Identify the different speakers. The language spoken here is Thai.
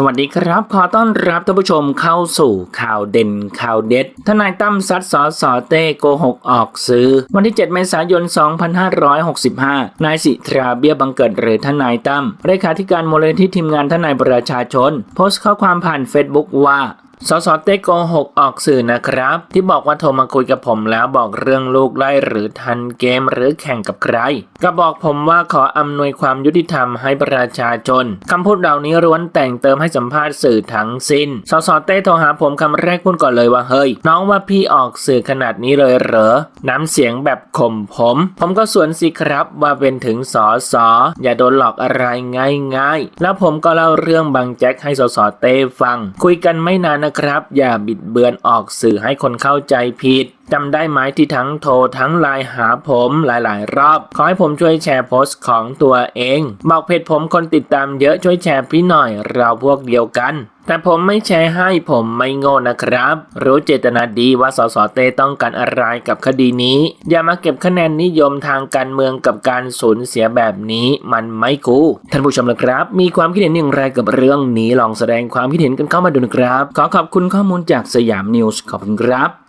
Speaker 1: สวัสดีครับ ขอต้อนรับท่านผู้ชมเข้าสู่ข่าวเด่นข่าวเด็ด ทนายตั้มซัดสอสอเต้โกหกออกซื้อ วันที่ 7 เมษายน 2565 นายสิทราเบี้ยบังเกิดหรือทนายตั้มเลขาธิการมูลนิธิทีมงานทนายประชาชน โพสต์ข้อความผ่านเฟซบุ๊กว่า สสเต้โกหกออกสื่อนะครับ ที่บอกว่าโทรมาคุยกับผมแล้วบอกเรื่องลูกไล่หรือทันเกมหรือแข่งกับใคร ก็บอกผมว่าขออำนวยความยุติธรรมให้ประชาชนคำพูดเหล่านี้ล้วนแต่งเติมให้สัมภาษณ์สื่อทั้งสิ้นสสเต้โทรหาผมคำแรกพูดก่อนเลยว่าเฮ้ย น้องว่าพี่ออกสื่อขนาดนี้เลยเหรอน้ำเสียงแบบข่มผม ผมก็สวนสิครับว่าเป็นถึงสอสออย่าโดนหลอกอะไรง่ายๆ แล้วผมก็เล่าเรื่องบางแจ็คให้สสเต้ฟัง คุยกันไม่นานนะครับ อย่าบิดเบือนออกสื่อให้คนเข้าใจผิด จำได้ไหมที่ทั้งโทรทั้งไลน์หาผมหลายๆ รอบ ขอให้ผมช่วยแชร์โพสต์ของตัวเอง บอกเพจผมคนติดตามเยอะช่วยแชร์พี่หน่อย เราพวกเดียวกันแต่ผมไม่แชร์ให้ผมไม่โง่นะครับ รู้เจตนาดีว่าสสเต้ต้องการอะไรกับคดีนี้ อย่ามาเก็บคะแนนนิยมทางการเมืองกับการสูญเสียแบบนี้มันไม่กูท่านผู้ชมนะครับ มีความคิดเห็นอย่างไรกับเรื่องนี้ลองแสดงความคิดเห็นกันเข้ามาดูนะครับ ขอขอบคุณข้อมูลจากสยามนิวส์ขอบคุณครับ